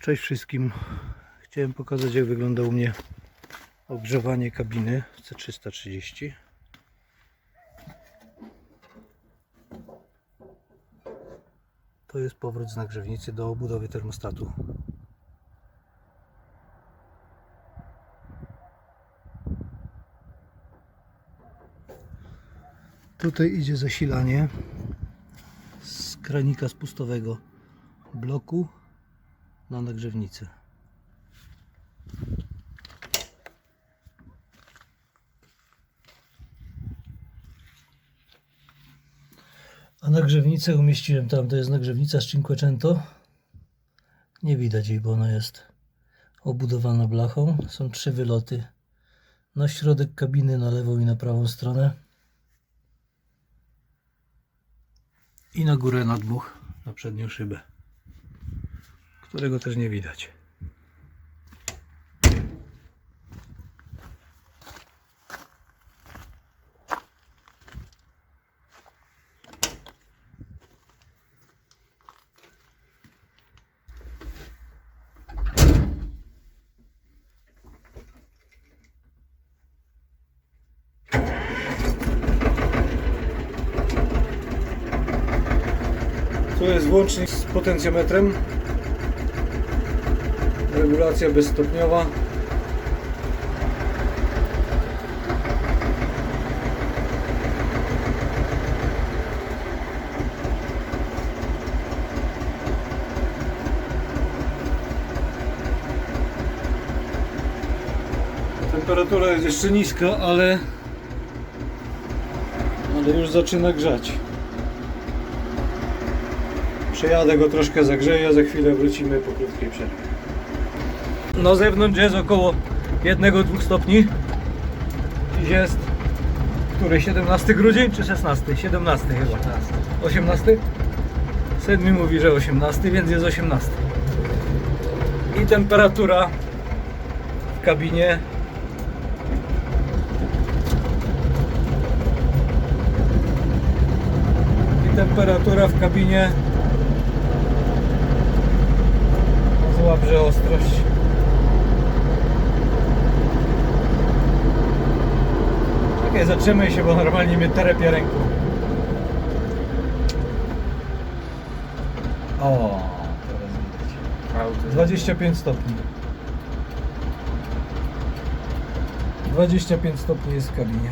Cześć wszystkim. Chciałem pokazać jak wygląda u mnie ogrzewanie kabiny C330. To jest powrót z nagrzewnicy do obudowy termostatu. Tutaj idzie zasilanie z kranika spustowego bloku na nagrzewnicę. A nagrzewnicę umieściłem tam, to jest nagrzewnica z Cinquecento. Nie widać jej, bo ona jest obudowana blachą. Są trzy wyloty na środek kabiny, na lewą i na prawą stronę. I na górę na dmuch, na przednią szybę, którego też nie widać. Tu jest włącznik z potencjometrem. Regulacja bezstopniowa. Temperatura jest jeszcze niska, ale ale już zaczyna grzać. Przejadę go troszkę zagrzeję, za chwilę wrócimy po krótkiej przerwie. Na zewnątrz jest około 1-2 stopni. Dziś jest który? 17 grudzień czy 16? 17 chyba. 18? Sedmi mówi, że 18, więc jest 18. I temperatura w kabinie i temperatura w kabinie złabrze ostrość. Zatrzymaj się, bo normalnie mnie terepie ręką. O, teraz widać. 25 stopni. 25 stopni jest w kabinie.